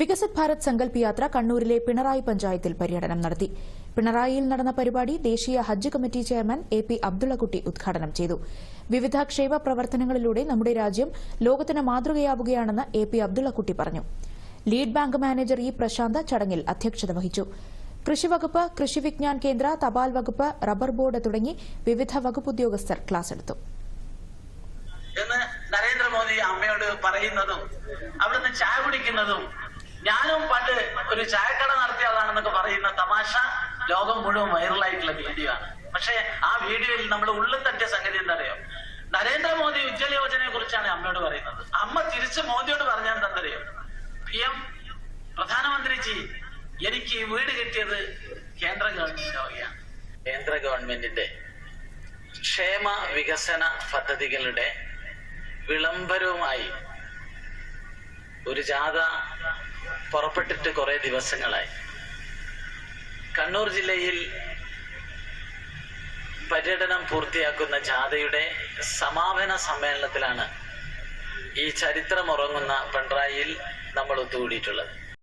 വികസിത് ഭാരത് സങ്കല്പ് യാത്ര കണ്ണൂരിലെ പിണറായി പഞ്ചായത്തിൽ പര്യടനം നടത്തി. പിണറായിയിൽ നടന്ന പരിപാടി ദേശീയ ഹജ്ജ് committee chairman A P Abdullakutty ഉദ്ഘാടനം ചെയ്തു. വിവിധ ക്ഷേമ പ്രവർത്തനങ്ങളിലൂടെ നമ്മുടെ രാജ്യം ലോകത്തിന് മാതൃകയാവുകയാണെന്ന് എ പി അബ്ദുള്ളക്കുട്ടി പറഞ്ഞു. Lead bank manager E Prashanth ചടങ്ങിൽ അധ്യക്ഷത വഹിച്ചു. കൃഷിവകുപ്പ് കൃഷി വിജ്ഞാൻ കേന്ദ്ര തപാൽ വകുപ്പ് റബ്ബർ ബോർഡ് തുടങ്ങി വിവിധ വകുപ്പ് ഉദ്യോഗസ്ഥർ ക്ലാസ് എടുത്തു. എന്ന് നരേന്ദ്രമോദി അമ്മയോട് പറയുന്നതും അവിടുന്ന് ചായ കുടിക്കുന്നതും ഞാനും പണ്ട് ഒരു ചായക്കട നടത്തിയ ആളാണെന്നൊക്കെ പറയുന്ന തമാശ ലോകം മുഴുവൻ വൈറലായിട്ടുള്ള വീഡിയോ ആണ്. പക്ഷെ ആ വീഡിയോയിൽ നമ്മൾ ഉള്ളിൽ തട്ടിയ സംഗതി എന്താ അറിയോ നരേന്ദ്രമോദി ഉജ്ജ്വല യോജനയെ കുറിച്ചാണ് അമ്മയോട് പറയുന്നത്. അമ്മ തിരിച്ച് മോദിയോട് പറഞ്ഞാൽ എന്തറിയോ പി എം പ്രധാനമന്ത്രിജി എനിക്ക് ഈ വീട് കിട്ടിയത് കേന്ദ്ര ഗവൺമെന്റ് വകയാണ് കേന്ദ്ര ഗവൺമെന്റിന്റെ ക്ഷേമ വികസന പദ്ധതികളുടെ വിളംബരവുമായി ഒരു ജാഥ പുറപ്പെട്ടിട്ട് കുറെ ദിവസങ്ങളായി. കണ്ണൂർ ജില്ലയിൽ പര്യടനം പൂർത്തിയാക്കുന്ന ജാഥയുടെ സമാപന സമ്മേളനത്തിലാണ് ഈ ചരിത്രമുറങ്ങുന്ന പിണറായിയിൽ നമ്മൾ ഒത്തുകൂടിയിട്ടുള്ളത്.